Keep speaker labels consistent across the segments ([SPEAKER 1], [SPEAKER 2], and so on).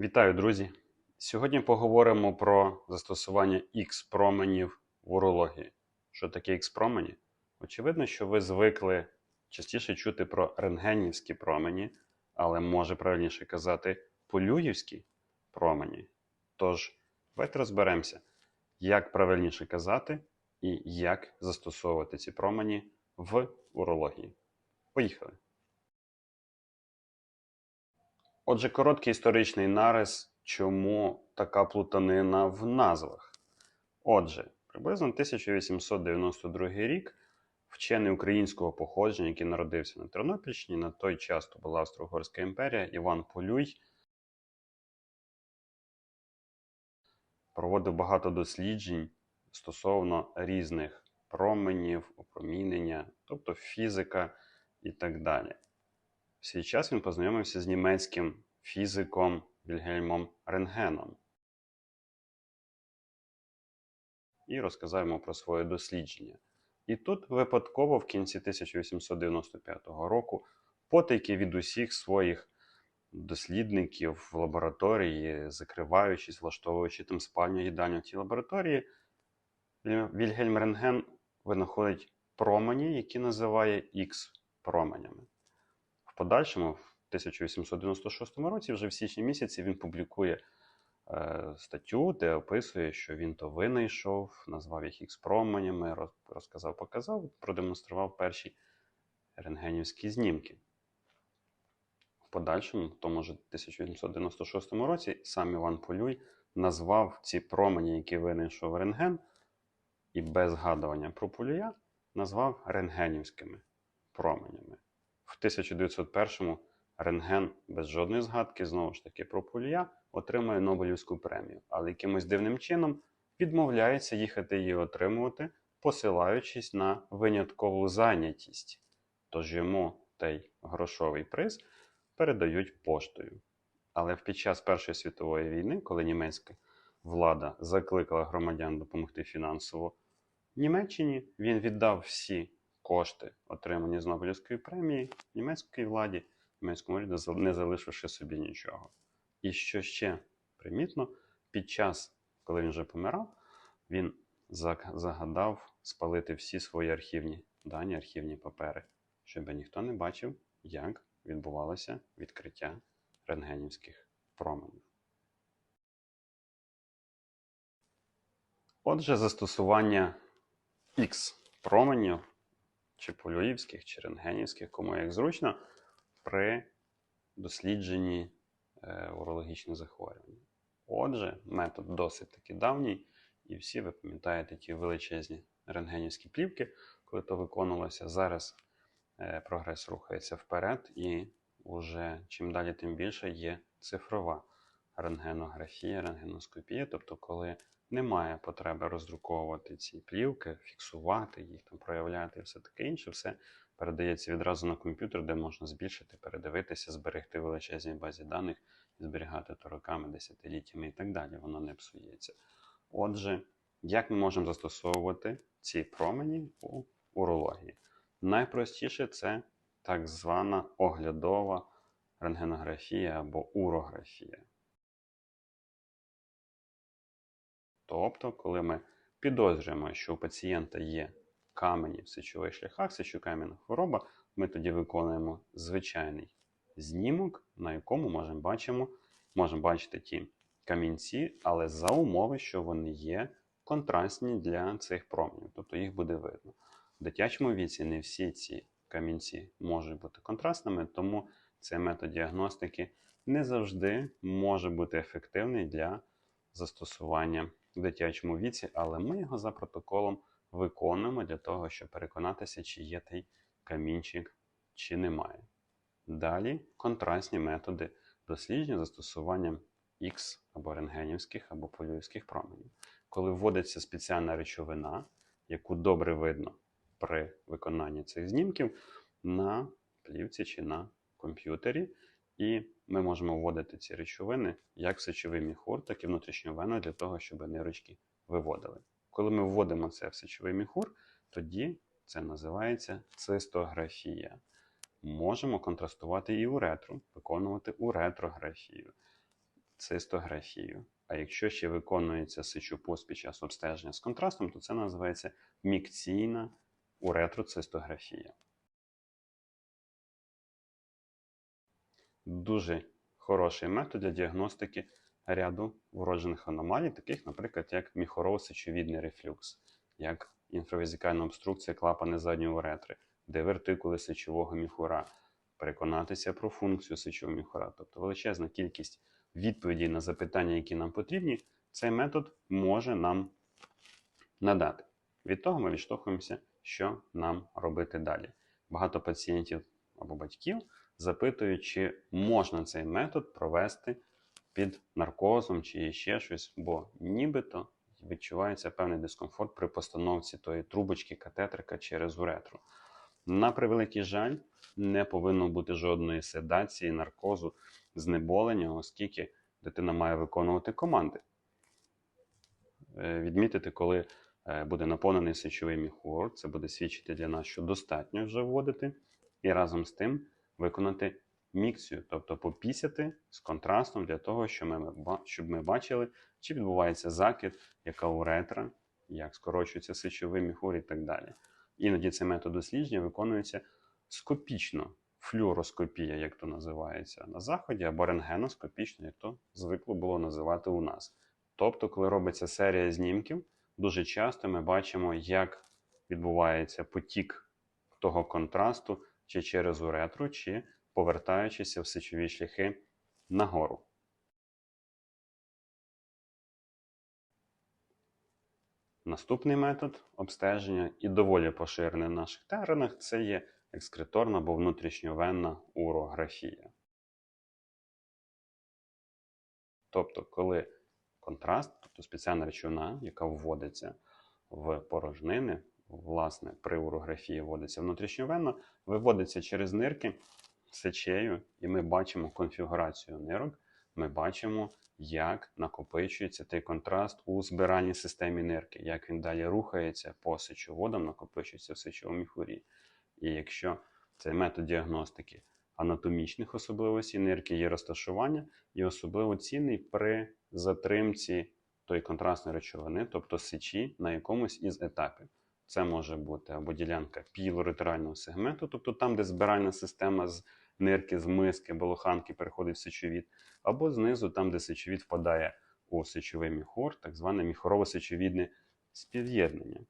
[SPEAKER 1] Вітаю, друзі! Сьогодні поговоримо про застосування X-променів в урології. Що таке X-промені? Очевидно, що ви звикли частіше чути про рентгенівські промені, але може правильніше казати полюївські промені. Тож, давайте розберемося, як правильніше казати і як застосовувати ці промені в урології. Поїхали! Отже, короткий історичний нарис, чому така плутанина в назвах. Отже, приблизно 1892 рік вчений українського походження, який народився на Тернопільщині, на той час то була Австро-Угорська імперія, Іван Полюй, проводив багато досліджень стосовно різних променів, опромінення, тобто фізика і так далі. В свій час він познайомився з німецьким фізиком Вільгельмом Рентгеном і розказав йому про своє дослідження. І тут випадково в кінці 1895 року потайки від усіх своїх дослідників в лабораторії, закриваючись, влаштовуючи там спальню їдальню в тій лабораторії, Вільгельм Рентген винаходить промені, які називає Х-променями. В подальшому, в 1896 році, вже в січні місяці, він публікує е, статтю, де описує, що він то винайшов, назвав їх Х-променями, роз, розказав, показав, продемонстрував перші рентгенівські знімки. В подальшому, в тому ж 1896 році, сам Іван Полюй назвав ці промені, які винайшов рентген, і без згадування про полюя назвав рентгенівськими променями. В 1901-му Рентген без жодної згадки, знову ж таки, про полюя отримує Нобелівську премію, але якимось дивним чином відмовляється їхати її отримувати, посилаючись на виняткову зайнятість. Тож йому той грошовий приз передають поштою. Але під час Першої світової війни, коли німецька влада закликала громадян допомогти фінансово Німеччині, він віддав всі кошти, отримані з Нобелівської премії, німецькій владі, німецькому уряду, не залишивши собі нічого. І що ще примітно, під час, коли він вже помирав, він загадав спалити всі свої архівні дані, архівні папери, щоб ніхто не бачив, як відбувалося відкриття рентгенівських променів. Отже, застосування Х променів чи полюївських, чи рентгенівських, кому як зручно, при дослідженні е, урологічних захворювань. Отже, метод досить таки давній, і всі ви пам'ятаєте ті величезні рентгенівські плівки, коли то виконувалося. Зараз е, прогрес рухається вперед, і вже чим далі, тим більше є цифрова рентгенографія, рентгеноскопія, тобто, коли немає потреби роздруковувати ці плівки, фіксувати їх, там, проявляти і все таке інше. Все передається відразу на комп'ютер, де можна збільшити, передивитися, зберегти в величезній базі даних і зберігати то роками, десятиліттями і так далі. Воно не псується. Отже, як ми можемо застосовувати ці промені у урології? Найпростіше це так звана оглядова рентгенографія або урографія. Тобто, коли ми підозрюємо, що у пацієнта є камені в сечових шляхах, сечокам'яна хвороба, ми тоді виконуємо звичайний знімок, на якому можемо, бачимо, можемо бачити ті камінці, але за умови, що вони є контрастні для цих променів, тобто їх буде видно. В дитячому віці не всі ці камінці можуть бути контрастними, тому цей метод діагностики не завжди може бути ефективний для застосування в дитячому віці, але ми його за протоколом виконуємо для того, щоб переконатися, чи є той камінчик, чи немає. Далі контрастні методи дослідження застосуванням Х або рентгенівських, або полюївських променів. Коли вводиться спеціальна речовина, яку добре видно при виконанні цих знімків на плівці чи на комп'ютері, і ми можемо вводити ці речовини як в сечовий міхур, так і внутрішню вену для того, щоб нирочки виводили. Коли ми вводимо це в сечовий міхур, тоді це називається цистографія. Можемо контрастувати і уретру, виконувати уретрографію. цистографію. А якщо ще виконується сечопуст під час обстеження з контрастом, то це називається мікційна уретроцистографія. Дуже хороший метод для діагностики ряду вроджених аномалій, таких, наприклад, як міхорово-сечовідний рефлюкс, як інфравезикальна обструкція клапани задньої уретри, дивертикули сечового міхура, переконатися про функцію сечового міхура, тобто величезна кількість відповідей на запитання, які нам потрібні, цей метод може нам надати. Від того ми відштовхуємося, що нам робити далі. Багато пацієнтів або батьків запитують, чи можна цей метод провести під наркозом чи ще щось, бо нібито відчувається певний дискомфорт при постановці тої трубочки катетерка через уретру. На превеликий жаль, не повинно бути жодної седації, наркозу, знеболення, оскільки дитина має виконувати команди. Е, Відмітити, коли е, буде наповнений сечовий міхур, це буде свідчити для нас, що достатньо вже вводити, і разом з тим виконати мікцію, тобто попісяти з контрастом для того, щоб ми, щоб ми бачили, чи відбувається закид, яка уретра, як скорочується сечовий міхур і так далі. Іноді цей метод дослідження виконується скопічно, флюороскопія, як то називається на заході, або рентгеноскопічно, як то звикло було називати у нас. Тобто, коли робиться серія знімків, дуже часто ми бачимо, як відбувається потік того контрасту чи через уретру, чи повертаючися в сечові шляхи нагору. Наступний метод обстеження і доволі поширений в наших теренах це є екскреторна або внутрішньовенна урографія. Тобто, коли контраст, тобто спеціальна речовина, яка вводиться в порожнини, власне, при урографії вводиться внутрішньовенно, виводиться через нирки сечею, і ми бачимо конфігурацію нирок, ми бачимо, як накопичується той контраст у збиральній системі нирки, як він далі рухається по сечоводам, накопичується в сечовому міхурі. І якщо цей метод діагностики анатомічних особливостей нирки є розташування, і особливо цінний при затримці тої контрастної речовини, тобто сечі на якомусь із етапів. Це може бути або ділянка пілоретерального сегменту, тобто там, де збиральна система з нирки, з миски, болоханки переходить в сечовід, або знизу, там, де сечовід впадає у сечовий міхор, так зване міхорово-сечовідне спів'єднання.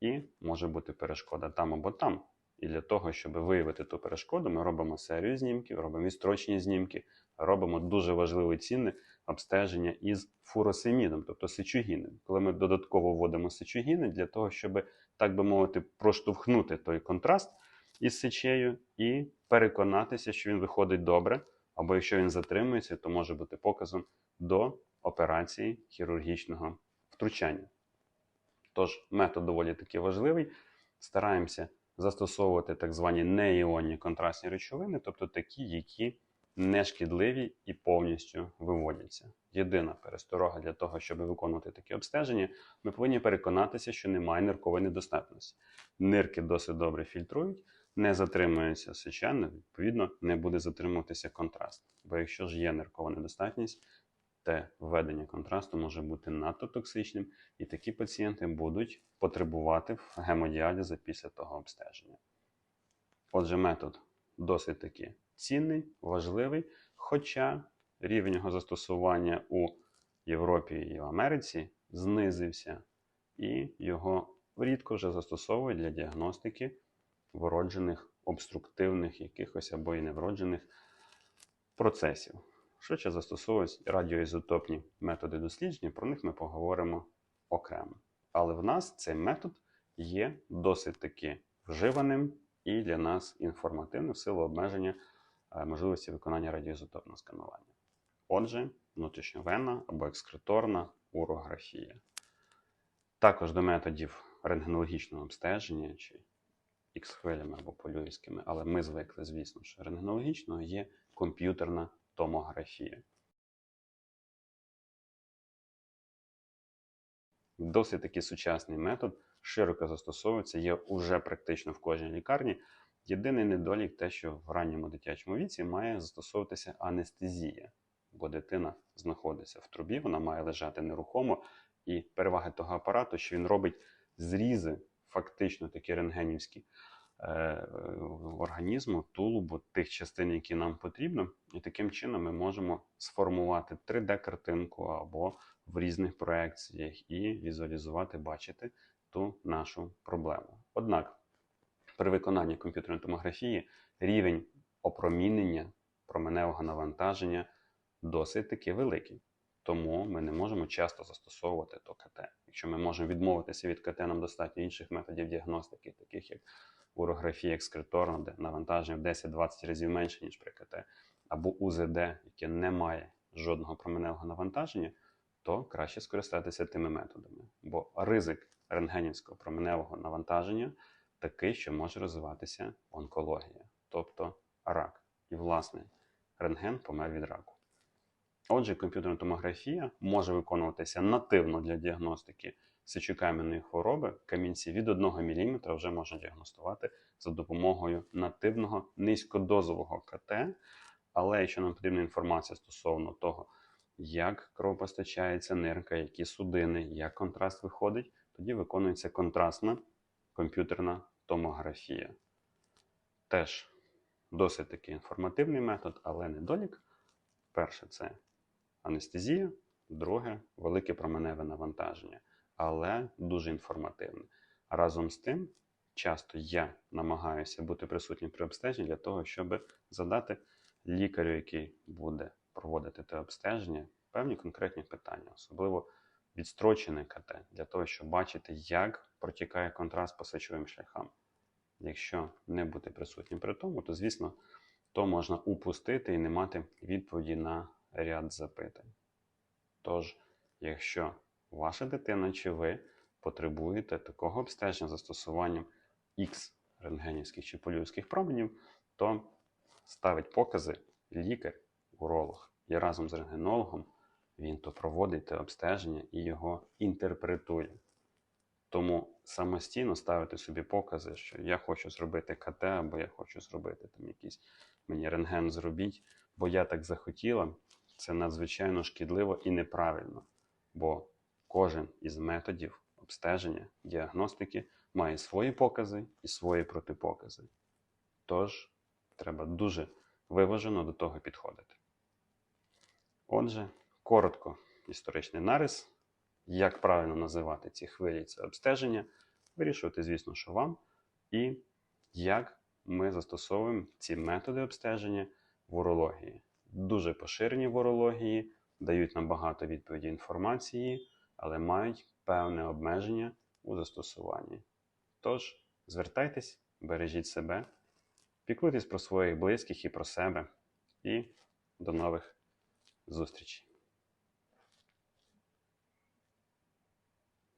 [SPEAKER 1] І може бути перешкода там або там. І для того, щоб виявити ту перешкоду, ми робимо серію знімків, робимо відстрочні знімки, робимо дуже важливе цінне обстеження із фуросемідом, тобто сечогіном. Коли ми додатково вводимо сечогіни для того, щоб, так би мовити, проштовхнути той контраст із сечею і переконатися, що він виходить добре, або якщо він затримується, то може бути показом до операції хірургічного втручання. Тож метод доволі таки важливий. Стараємося застосовувати так звані неіонні контрастні речовини, тобто такі, які не шкідливі і повністю виводяться. Єдина пересторога для того, щоб виконувати такі обстеження, ми повинні переконатися, що немає ниркової недостатності. Нирки досить добре фільтрують, не затримується сеча, відповідно, не буде затримуватися контраст. Бо якщо ж є ниркова недостатність, те введення контрасту може бути надто токсичним, і такі пацієнти будуть потребувати гемодіалізу після того обстеження. Отже, метод досить таки цінний, важливий, хоча рівень його застосування у Європі і в Америці знизився, і його рідко вже застосовують для діагностики вроджених обструктивних якихось або і невроджених процесів. Швидше застосовують радіоізотопні методи дослідження, про них ми поговоримо окремо. Але в нас цей метод є досить таки вживаним і для нас інформативним в силу обмеження е, можливості виконання радіоізотопного сканування. Отже, внутрішньовенна або екскреторна урографія. Також до методів рентгенологічного обстеження чи Х-хвилями або полюївськими, але ми звикли, звісно, що рентгенологічного є комп'ютерна томографія. Досить таки сучасний метод, широко застосовується, є уже практично в кожній лікарні. Єдиний недолік те, що в ранньому дитячому віці має застосовуватися анестезія. бо дитина знаходиться в трубі, вона має лежати нерухомо. І переваги того апарату, що він робить зрізи, фактично такі рентгенівські організму, тулубу, тих частин, які нам потрібно, і таким чином ми можемо сформувати 3D-картинку або в різних проекціях і візуалізувати, бачити ту нашу проблему. Однак, при виконанні комп'ютерної томографії рівень опромінення променевого навантаження досить таки великий. Тому ми не можемо часто застосовувати то КТ. Якщо ми можемо відмовитися від КТ, нам достатньо інших методів діагностики, таких як урографія екскреторна, де навантаження в 10-20 разів менше, ніж при КТ, або УЗД, яке не має жодного променевого навантаження, то краще скористатися тими методами. Бо ризик рентгенівського променевого навантаження такий, що може розвиватися онкологія, тобто рак. І, власне, рентген помер від раку. Отже, комп'ютерна томографія може виконуватися нативно для діагностики сечокам'яної хвороби. Камінці від 1 мм вже можна діагностувати за допомогою нативного низькодозового КТ. Але якщо нам потрібна інформація стосовно того, як кров постачається нирка, які судини, як контраст виходить, тоді виконується контрастна комп'ютерна томографія. Теж досить таки інформативний метод, але недолік. Перше це анестезія, друге велике променеве навантаження, але дуже інформативне. Разом з тим, часто я намагаюся бути присутнім при обстеженні для того, щоб задати лікарю, який буде проводити те обстеження, певні конкретні питання, особливо відстрочене КТ, для того, щоб бачити, як протікає контраст по сечовим шляхам. Якщо не бути присутнім при тому, то, звісно, то можна упустити і не мати відповіді на ряд запитань. Тож, якщо ваша дитина чи ви потребуєте такого обстеження застосуванням X рентгенівських чи полювських променів, то ставить покази лікар, уролог і разом з рентгенологом він то проводить те обстеження і його інтерпретує. Тому самостійно ставити собі покази, що я хочу зробити КТ, або я хочу зробити там якийсь мені рентген зробіть, бо я так захотіла, це надзвичайно шкідливо і неправильно. Бо кожен із методів обстеження, діагностики має свої покази і свої протипокази. Тож треба дуже виважено до того підходити. Отже, коротко історичний нарис як правильно називати ці хвилі, це обстеження, вирішувати, звісно, що вам, і як ми застосовуємо ці методи обстеження в урології. Дуже поширені в урології, дають нам багато відповіді інформації, але мають певне обмеження у застосуванні. Тож, звертайтесь, бережіть себе, піклуйтесь про своїх близьких і про себе, і до нових зустрічей!